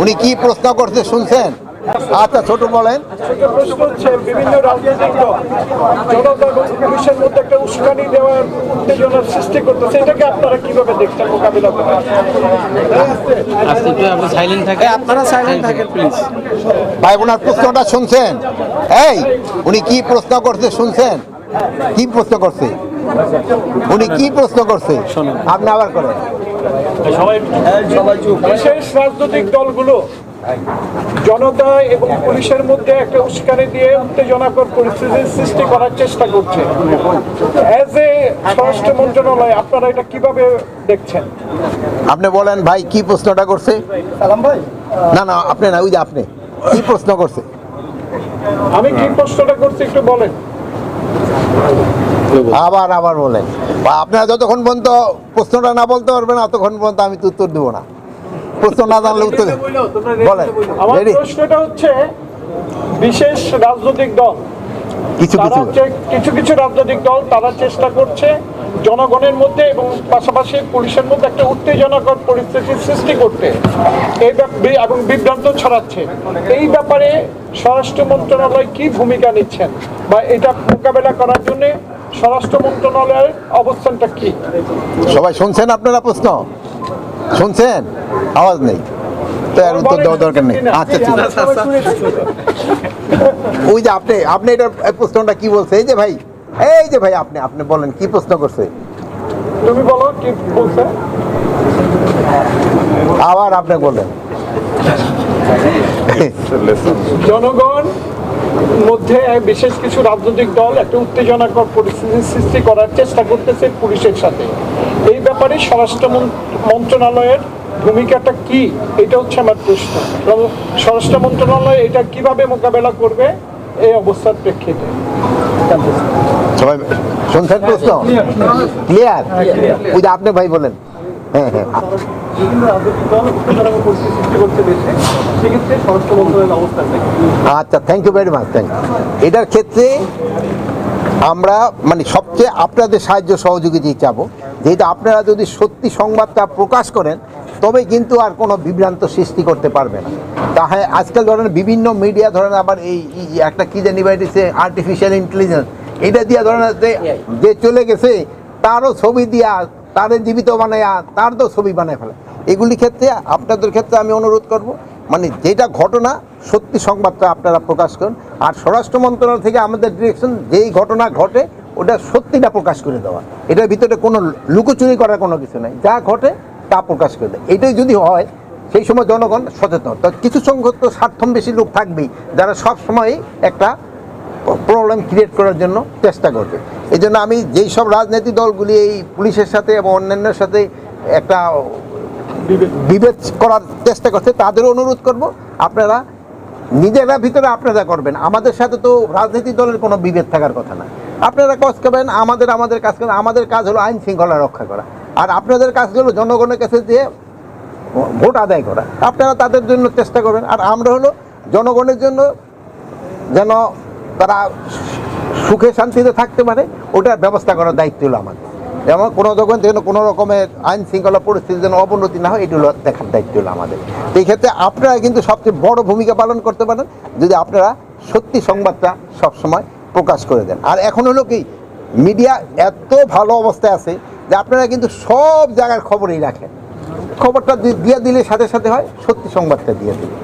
উনি কি প্রশ্ন করতে শুনছেন? আচ্ছা ছোট বলেন। সেটা প্রশ্ন হচ্ছে বিভিন্ন রাজনৈতিক দল জনতা পুলিশের মধ্যে একটা উস্কানি দেওয়ার উত্তেজনার সৃষ্টি করতেছে। এটাকে আপনারা কীভাবে দেখছেন মোকাবিলা করেন থাকেন। আপনারা সাইলেন্ট থাকেন প্লিজ ভাই ওনার প্রশ্নটা শুনছেন? এই উনি কি প্রশ্ন করতে শুনছেন? কি প্রশ্ন করছে? উনি কি প্রশ্ন করছে? আপনি আবার করেন। বিশেষ রাজনৈতিক দলগুলো জনতা এবং পুলিশের মধ্যে একটা উস্কানি দিয়ে উত্তেজনাকর পরিস্থিতির সৃষ্টি করার চেষ্টা করছে। অ্যাজ এ স্বরাষ্ট্র মন্ত্রণালয় আপনারা এটা কীভাবে দেখছেন? আপনি বলেন ভাই কি প্রশ্নটা করছে? না না আপনি না ওই যে আপনি। কি প্রশ্ন করছে? আমি কি প্রশ্নটা করছি একটু বলেন। আবার আবার বলেন। বা আপনারা যতক্ষণ পর্যন্ত প্রশ্নটা না বলতে পারবেন ততক্ষণ পর্যন্ত আমি তো উত্তর দেবো না। প্রশ্ন না জানলে উত্তর বলেন। প্রশ্নটা হচ্ছে বিশেষ রাজনৈতিক দল কিছু কিছু। কিছু কিছু রাজনৈতিক দল তারা চেষ্টা করছে জনগণের মধ্যে এবং পাশাপাশি পুলিশের মধ্যে একটা উত্তেজনাকর পরিস্থিতির সৃষ্টি করতে। এই এবং বিভ্রান্ত ছড়াচ্ছে। এই ব্যাপারে স্বরাষ্ট্র মন্ত্রণালয় কি ভূমিকা নিচ্ছেন? বা এটা মোকাবেলা করার জন্য স্বরাষ্ট্র মন্ত্রণালয়ের অবস্থানটা কি? সবাই শুনছেন আপনারা প্রশ্ন? শুনছেন? আওয়াজ নেই। তো আর উত্তর দেওয়ার দরকার নেই। আচ্ছা ঠিক ওই যে আপনি আপনি এটা এই প্রশ্নটা কি বলছে? এই যে ভাই এই যে ভাই আপনি আপনি বলেন কি প্রশ্ন করছে? তুমি বলো কি বলছে? আবার আপনি বলেন। জনগণ মধ্যে বিশেষ কিছু রাজনৈতিক দল একটা উত্তেজনাকর পরিস্থিতির সৃষ্টি করার চেষ্টা করতেছে পুলিশের সাথে। এই ব্যাপারে স্বরাষ্ট্র মন্ত্রণালয়ের ভূমিকাটা কি? এটা হচ্ছে আমার প্রশ্ন। স্বরাষ্ট্র মন্ত্রণালয় এটা কীভাবে মোকাবেলা করবে? এই অবস্থার প্রেক্ষিতে। সবাই শুনছেন প্রশ্ন? ক্লিয়ার ওই যে আপনি ভাই বলেন। হ্যাঁ হ্যাঁ আচ্ছা thank you very much thank এটার ক্ষেত্রে আমরা মানে সবচেয়ে আপনাদের সাহায্য সহযোগিতা চাবো যেহেতু আপনারা যদি সত্যি সংবাদটা প্রকাশ করেন, তবে কিন্তু আর কোনো বিভ্রান্ত সৃষ্টি করতে পারবে না। তাহলে আজকাল ধরেন বিভিন্ন মিডিয়া ধরেন আবার এই একটা কী জানি বাইরেছে আর্টিফিশিয়াল ইন্টেলিজেন্স এটা দিয়ে ধরেন যে চলে গেছে, তারও ছবি দিয়া তারে জীবিত বানায়া তার তো ছবি বানায় ফেলে। এগুলি ক্ষেত্রে, আপনাদের ক্ষেত্রে আমি অনুরোধ করব মানে যেটা ঘটনা, সত্যি সংবাদটা আপনারা প্রকাশ করুন। আর স্বরাষ্ট্র মন্ত্রণালয় থেকে আমাদের ডিরেকশন যেই ঘটনা ঘটে, ওটা সত্যিটা প্রকাশ করে দেওয়া। এটার ভিতরে কোনো লুকোচুরি করার কোনো কিছু নাই। যা ঘটে, তা প্রকাশ করে দেয়। এটাই যদি হয়, সেই সময় জনগণ সচেতন। তো কিছু সংখ্যক তো স্বার্থম বেশি লোক থাকবেই, যারা সব সময়ই একটা প্রবলেম ক্রিয়েট করার জন্য চেষ্টা করবে। এই জন্য আমি যেই সব রাজনৈতিক দলগুলি এই পুলিশের সাথে এবং অন্যান্যের সাথে একটা বিভেদ করার চেষ্টা করছে, তাদেরও অনুরোধ করব, আপনারা নিজেরা ভিতরে আপনারা করবেন। আমাদের সাথে তো রাজনৈতিক দলের কোনো বিভেদ থাকার কথা না। আপনারা কাজ করবেন, আমাদের আমাদের কাজ করবেন, আমাদের কাজ হলো আইন শৃঙ্খলা রক্ষা করা। আর আপনাদের কাজ হলো জনগণের কাছে যে ভোট আদায় করা। আপনারা তাদের জন্য চেষ্টা করবেন। আর আমরা হলো জনগণের জন্য যেন তারা সুখে শান্তিতে থাকতে পারে ওটার ব্যবস্থা করার দায়িত্ব হলো আমাদের যেমন কোনো যখন যেন কোনো রকমের আইন শৃঙ্খলা পরিস্থিতি যেন অবনতি না হয়, এগুলো দেখার দায়িত্ব হলো আমাদের। এই ক্ষেত্রে আপনারা কিন্তু সবচেয়ে বড় ভূমিকা পালন করতে পারেন, যদি আপনারা সত্যি সংবাদটা সবসময় প্রকাশ করে দেন। আর এখন হলো কি, মিডিয়া এত ভালো অবস্থায় আছে যে আপনারা কিন্তু সব জায়গার খবরই রাখেন। খবরটা দিয়ে দিলে সাথে সাথে হয়, সত্যি সংবাদটা দিয়ে দিলে।